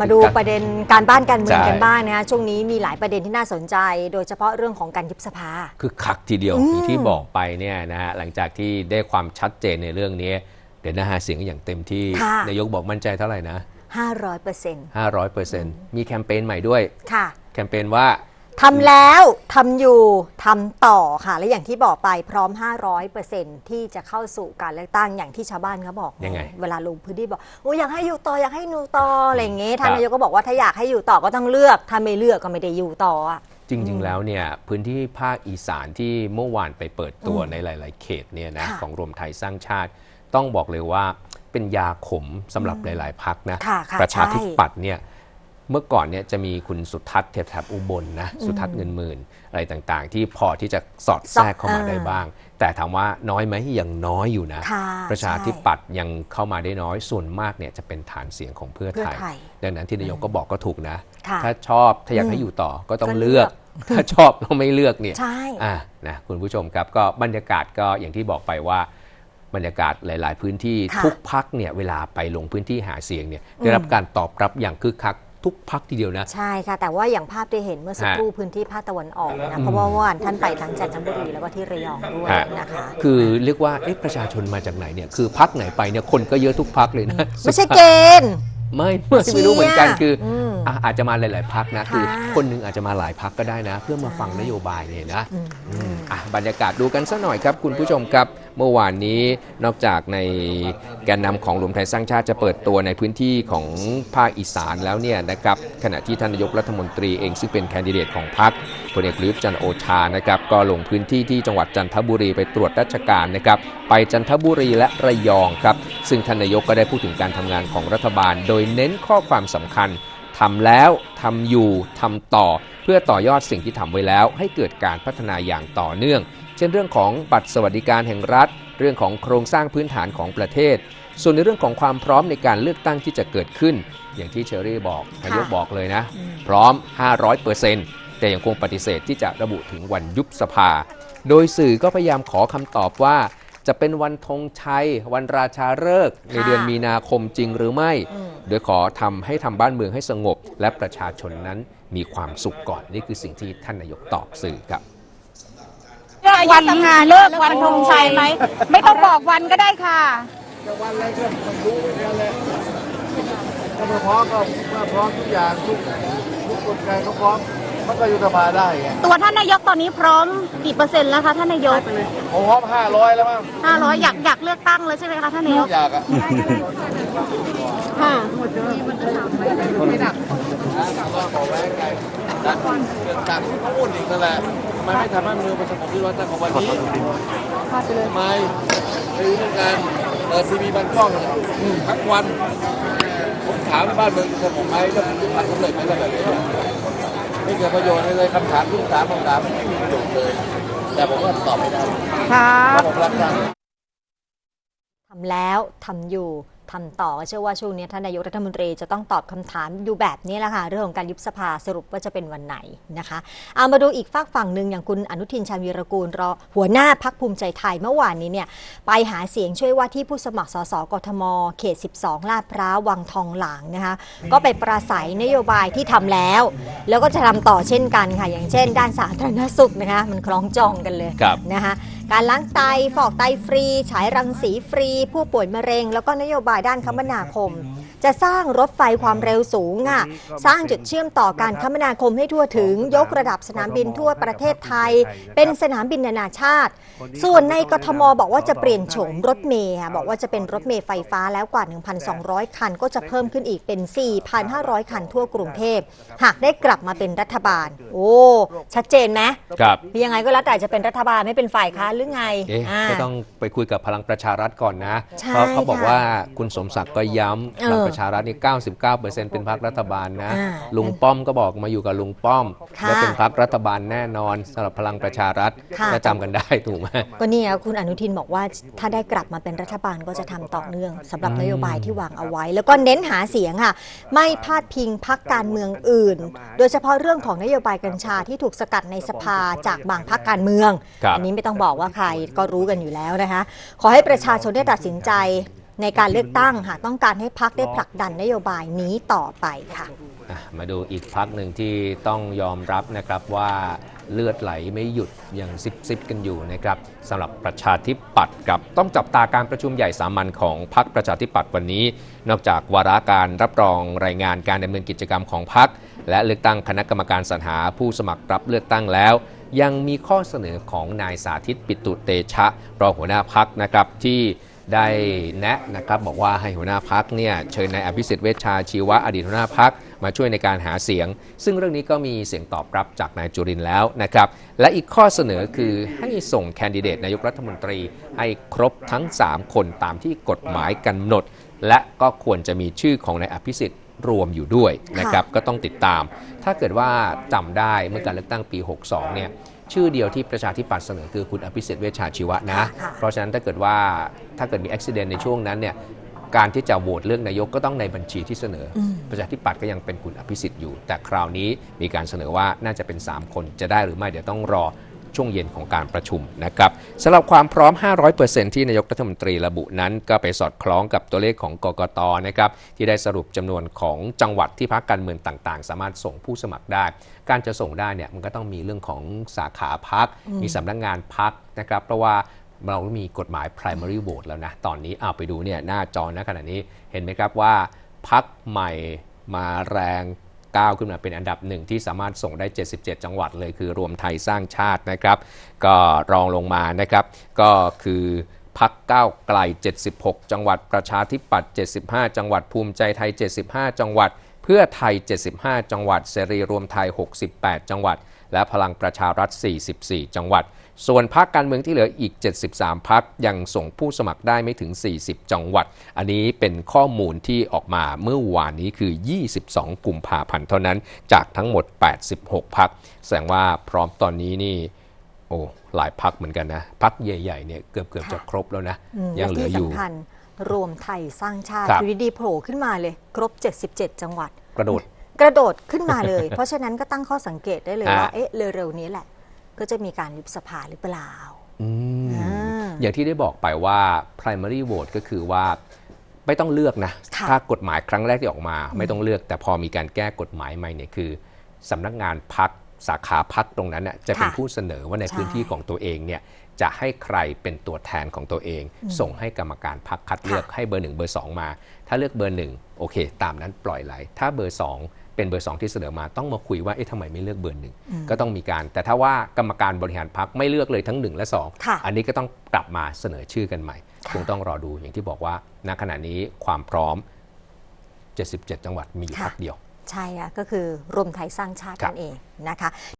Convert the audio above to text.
มาดูประเด็นการบ้านการเมืองใช่กันบ้างนะคะช่วงนี้มีหลายประเด็นที่น่าสนใจ โดยเฉพาะเรื่องของการยุบสภา คือคักทีเดียวอืมอย่างที่บอกไปเนี่ยนะฮะหลังจากที่ได้ความชัดเจนในเรื่องนี้เดี๋ยวนะหาเสียงกันอย่างเต็มที่ค่ะนายกบอกมั่นใจเท่าไหร่นะ500เปอร์เซ็นต์500%มีแคมเปญใหม่ด้วย ค่ะ แคมเปญว่า ทำแล้วทำอยู่ทำต่อค่ะ และอย่างที่บอกไปพร้อม 500เปอร์เซ็นต์ที่จะเข้าสู่การเลือกตั้งอย่างที่ชาวบ้านเขาบอกยังไงเวลาลงพื้นที่บอกโอ้ยอยากให้อยู่ต่ออยากให้อยู่ต่ออะไรอย่างเงี้ยท่านครับนายกก็บอกว่าถ้าอยากให้อยู่ต่อก็ต้องเลือก ถ้าไม่เลือกก็ไม่ได้อยู่ต่ออะจริง ๆ แล้วเนี่ยพื้นที่ภาคอีสานที่เมื่อวานไปเปิดตัวในหลาย ๆ เขตเนี่ยนะค่ะของรวมไทยสร้างชาติ ต้องบอกเลยว่าเป็นยาขมสำหรับหลาย ๆ พักนะค่ะค่ะประชาธิใช่ปัตย์เนี่ย เมื่อก่อนเนี่ยจะมีคุณสุทัศน์เทพทัพอุบลนะสุทัศน์เงินหมื่นอะไรต่างๆ ที่พอที่จะสอดแทรกเข้ามาเออได้บ้าง แต่ถามว่าน้อยไหมยังน้อยอยู่นะค่ะประชาธิปัตย์ยังเข้ามาได้น้อยส่วนมากเนี่ยจะเป็นฐานเสียงของเพื่อเพื่อไทยไทย ดังนั้นที่นายกก็บอกก็ถูกนะค่ะถ้าชอบถ้าอยากอืมให้อยู่ต่อก็ต้องก็เลืเลืออกกถ้าชอบแล้วไม่เลือกเนี่ยใช่อะนะคุณผู้ชมครับก็บรรยากาศก็อย่างที่บอกไปว่าบรรยากาศหลาย ๆ พื้นที่ค่ะทุกพักเนี่ยเวลาไปลงพื้นที่หาเสียงเนี่ยได้รับการตอบรับอย่างคึกคัก ทุกพักทีเดียวนะ ใช่ค่ะ แต่ว่าอย่างภาพที่เห็นเมื่อสักฮะครู่พื้นที่ภาคตะวันออกนะเพราะว่าเมื่อวานท่านไปทั้งจันทบุรีแล้วก็ที่ระยองด้วยฮะนะคะคือเรียกว่าเอ๊ะประชาชนมาจากไหนเนี่ยคือพักไหนไปเนี่ยคนก็เยอะทุกพักเลยนะไม่ใช่เกณฑ์ ไม่ไม่ไม่รู้เหมือนกันคืออมอะอาจจะมาหลาย ๆ พักนะค่ะ คือคนหนึงอาจจะมาหลายพักก็ได้นะ เพื่อมาฟังนโยบายเนี่ยนะอืมอืมอะบรรยากาศดูกันสักหน่อยครับ คุณผู้ชมครับ เมื่อวานนี้นอกจากในแกนนำของรวมไทยสร้างชาติจะเปิดตัวในพื้นที่ของภาคอีสานแล้วเนี่ยนะครับขณะที่ท่านนายกรัฐมนตรีเองซึ่งเป็นแคนดิเดตของพรรค พลเอกประยุทธ์จันโอชานะครับก็ลงพื้นที่ที่จังหวัดจันทบุรีไปตรวจราชการนะครับไปจันทบุรีและระยองครับซึ่งท่านนายกก็ได้พูดถึงการทำงานของรัฐบาล โดยเน้นข้อความสำคัญทำแล้วทำอยู่ทำต่อ เพื่อต่อยอดสิ่งที่ทำไว้แล้ว ให้เกิดการพัฒนาอย่างต่อเนื่อง เช่นเรื่องของบัตรสวัสดิการแห่งรัฐ เรื่องของโครงสร้างพื้นฐานของประเทศ ส่วนในเรื่องของความพร้อมในการเลือกตั้งที่จะเกิดขึ้น อย่างที่เชอรี่บอกนายกบอกเลยนะอืมพร้อม 500% แต่ยังคงปฏิเสธที่จะระบุถึงวันยุบสภา โดยสื่อก็พยายามขอคำตอบว่า จะเป็นวันธงชัย วันราชาฤกษ์ในเดือนมีนาคมจริงหรือไม่อืมโดยขอทำให้ทำบ้านเมืองให้สงบ และประชาชนนั้นมีความสุขก่อนนี่คือสิ่งที่ท่านนายกตอบสื่อครับเลิกวันงานเลิกวันธงชัยไหม ไม่ต้องบอกวันก็ได้ค่ะจะวันอะไรก็ไม่รู้เหมือนกันแหละถ้าเมื่อพร้อมก็เมื่อพร้อมทุกอย่างทุกทุกกลไกเขาพร้อม มันก็ยุบสภาได้ไงตัวท่านนายกตอนนี้พร้อมกี่เปอร์เซ็นต์แล้วคะท่านนายกผมพร้อมห้าร้อยแล้วมั้ง500อยากอยากเลือกตั้งเลยใช่ไหมคะท่านนายกอยากอะค่ะก็บอกไว้ไงนะเรื่องการที่เขาพูดอีกนั่นแหละทำไมไม่ทำให้เมืองประสบความสำเร็จตั้งแต่วันนี้ทำไมไปดูเรื่องการเปิดทีวีบันกล้องทั้งวันผมถามว่าบ้านเมืองจะสงบไหมแล้วผมทำสำเร็จไหมอะไรแบบนี้ ไม่เกิดประโยชน์เลยคำถามทุกถามคำถามไม่มีประโยชน์เลย แต่ผมก็ตอบไม่ได้ค่ะเพราะผมรับทราบทำแล้วทำอยู่ ทำต่อเชื่อว่าช่วงนี้ท่านนายกรัฐมนตรีจะต้องตอบคำถามอยู่แบบนี้แหละค่ะเรื่องของการยุบสภาสรุปว่าจะเป็นวันไหนนะคะเอามาดูอีกฝากฝั่งหนึ่งอย่างคุณอนุทินชาญวีรกูลรอหัวหน้าพักภูมิใจไทยเมื่อวานนี้เนี่ยไปหาเสียงช่วยว่าที่ผู้สมัครสสกทม เขต 12 ลาดพร้าววังทองหลางนะคะก็ไปปราศัยนโยบายที่ทำแล้ว แล้วก็จะทำต่อเช่นกันค่ะอย่างเช่น ด้านสาธารณสุขนะคะมันคล้องจองกันเลยครับนะคะ การล้างไตฟอกไตฟรี ฉายรังสีฟรี ผู้ป่วยมะเร็ง แล้วก็นโยบายด้านคมนาคม จะสร้างรถไฟความเร็วสูงค่ะสร้างจุดเชื่อมต่อการคมนาคมให้ทั่วถึง ยกระดับสนามบินทั่วประเทศไทย เป็นสนามบินนานาชาติ ส่วนในกทมบอกว่าจะเปลี่ยนโฉมรถเมย์ค่ะบอกว่าจะเป็นรถเมย์ไฟฟ้าแล้วกว่า 1,200 คัน ก็จะเพิ่มขึ้นอีกเป็น 4,500 คันทั่วกรุงเทพหากได้กลับมาเป็นรัฐบาล โอ้ชัดเจนไหมครับยังไงก็แล้วแต่จะเป็นรัฐบาลไม่เป็นฝ่ายค้านหรือไงเอ๊ะอ่าก็ต้องไปคุยกับพลังประชารัฐก่อนนะใช่เพราะเขาบอกค่ะว่าคุณสมศักดิ์ก็ย้ำเออพลังประชารัฐนี่99%เป็นพรรครัฐบาลนะ อ่าลุงป้อมก็บอกมาอยู่กับลุงป้อม ค่ะและเป็นพรรครัฐบาลแน่นอนสำหรับพลังประชารัฐค่ะ ถ้าจำกันได้ถูกไหม ก็เนี่ยคุณอนุทินบอกว่าถ้าได้กลับมาเป็นรัฐบาลก็จะทำต่อเนื่องสำหรับนโยบายที่วางเอาไว้ แล้วก็เน้นหาเสียงค่ะ ไม่พาดพิงพักการเมืองอื่น โดยเฉพาะเรื่องของนโยบายกัญชาที่ถูกสกัดในสภาจากบางพักการเมือง ครับ อันี้ไม่ต้องบอกว่าใครก็รู้กันอยู่แล้วนะคะ ขอให้ประชาชนได้ตัดสินใจ ในการเลือกตั้งหากต้องการให้พักได้ผลักดันนโยบายนี้ต่อไปค่ะ อะมาดูอีกพักหนึ่งที่ต้องยอมรับนะครับว่าเลือดไหลไม่หยุดยังซิบซิบกันอยู่นะครับสำหรับประชาธิปัตย์กับต้องจับตาการประชุมใหญ่สามัญของพรรคประชาธิปัตย์วันนี้ นอกจากวาระการรับรองรายงานการดำเนินกิจกรรมของพรรคและเลือกตั้งคณะกรรมการสรรหาผู้สมัครรับเลือกตั้งแล้ว ยังมีข้อเสนอของนายสาธิตปิตุเตชะรองหัวหน้าพักนะครับที่ ได้แนะนะครับบอกว่าให้หัวหน้าพักเนี่ยเชิญนายอภิสิทธิ์เวชชาชีวะอดีตหัวหน้าพักมาช่วยในการหาเสียง ซึ่งเรื่องนี้ก็มีเสียงตอบรับจากนายจุรินแล้วนะครับ และอีกข้อเสนอคือให้ส่งแคนดิเดตนายกรัฐมนตรีให้ครบทั้ง 3 คนตามที่กฎหมายกำหนด และก็ควรจะมีชื่อของนายอภิสิทธิ์รวมอยู่ด้วยนะครับก็ต้องติดตาม ถ้าเกิดว่าจำได้เมื่อการเลือกตั้งปี 62เนี่ย ชื่อเดียวที่ประชาธิปัตย์เสนอคือคุณอภิสิทธิ์เวชชาชีวะนะค่ะเพราะฉะนั้นถ้าเกิดว่าถ้าเกิดมีอุบิเหตุในช่วงนั้นเนี่ยการที่จะโหวตเลือกนายกก็ต้องในบัญชีที่เสนออมประชาธิปัตย์ก็ยังเป็นคุณอภิสิทธิ์อยู่ แต่คราวนี้มีการเสนอว่าน่าจะเป็น 3 คนจะได้หรือไม่เดี๋ยวต้องรอ ช่วงเย็นของการประชุมนะครับสำหรับความพร้อม 500%ที่นายกรัฐมนตรีระบุนั้น ก็ไปสอดคล้องกับตัวเลขของกกตนะครับที่ได้สรุปจำนวนของจังหวัดที่พรรคการเมืองต่างๆ สามารถส่งผู้สมัครได้ การจะส่งได้เนี่ยมันก็ต้องมีเรื่องของสาขาพัก มีสำนักงานพักนะครับเพราะว่าเรามีกฎหมาย primary vote แล้วนะ ตอนนี้เอาไปดูเนี่ยหน้าจอนะขณะนี้เห็นไหมครับว่าพักใหม่มาแรง ก้าวขึ้นมาเป็นอันดับหนึ่งที่สามารถส่งได้ 77 จังหวัดเลยคือรวมไทยสร้างชาตินะครับ ก็รองลงมานะครับ ก็คือพักก้าวไกล 76 จังหวัด ประชาธิปัตย์ 75 จังหวัด ภูมิใจไทย 75 จังหวัด เพื่อไทย 75 จังหวัด เสรีรวมไทย 68 จังหวัด และพลังประชารัฐ 44 จังหวัด ส่วนพรรคการเมืองที่เหลืออีก 73พักยังส่งผู้สมัครได้ไม่ถึง 40 จังหวัด อันนี้เป็นข้อมูลที่ออกมาเมื่อวานนี้คือ 22 กุมภาพันธ์เท่านั้น จากทั้งหมด 86พักแสดงว่าพร้อมตอนนี้นี่โอ้หลายพักเหมือนกันนะพักใหญ่ๆเนี่ยเกือบเกือบๆจะครบแล้วนะมยังเหลือและอที่ยู่สำคัญ รวมไทยสร้างชาติครับ อยู่ดีๆโผล่ขึ้นมาเลย ครบ 77 จังหวัด กระโดด กระโดดขึ้นมาเลย เพราะฉะนั้นก็ตั้งข้อสังเกตได้เลยอ่าว่าเอ๊ะเร็วๆนี้แหละ ก็จะมีการยุบสภาหรือเปล่าอืม อ่า อย่างที่ได้บอกไปว่า primary vote ก็คือว่าไม่ต้องเลือกนะ ค่ะ ถ้ากฎหมายครั้งแรกที่ออกมา ไม่ต้องเลือก แต่พอมีการแก้กฎหมายใหม่เนี่ยคือสำนักงานพักสาขาพักตรงนั้นน่ะจะเป็นค่ะผู้เสนอว่าในใช่พื้นที่ของตัวเองเนี่ย จะให้ใครเป็นตัวแทนของตัวเอง ส่งให้กรรมการพักคัดเลือกให้เบอร์หนึ่งเบอร์สองมา ถ้าเลือกเบอร์หนึ่งโอเค ตามนั้นปล่อยไหล ถ้าเบอร์สองเป็นเบอร์สองที่เสนอมาต้องมาคุยว่าเอ๊ะทำไมไม่เลือกเบอร์หนึ่งก็ต้องมีการ แต่ถ้าว่ากรรมการบริหารพักไม่เลือกเลยทั้งหนึ่งและสองค่ะอันนี้ก็ต้องกลับมาเสนอชื่อกันใหม่ค่ะคงต้องรอดูอย่างที่บอกว่าณขณะนี้ความพร้อม 77 จังหวัดมีอยู่ค่ะพักเดียว ใช่อะก็คือรวมไทยสร้างชาติครับนั่นเองนะคะ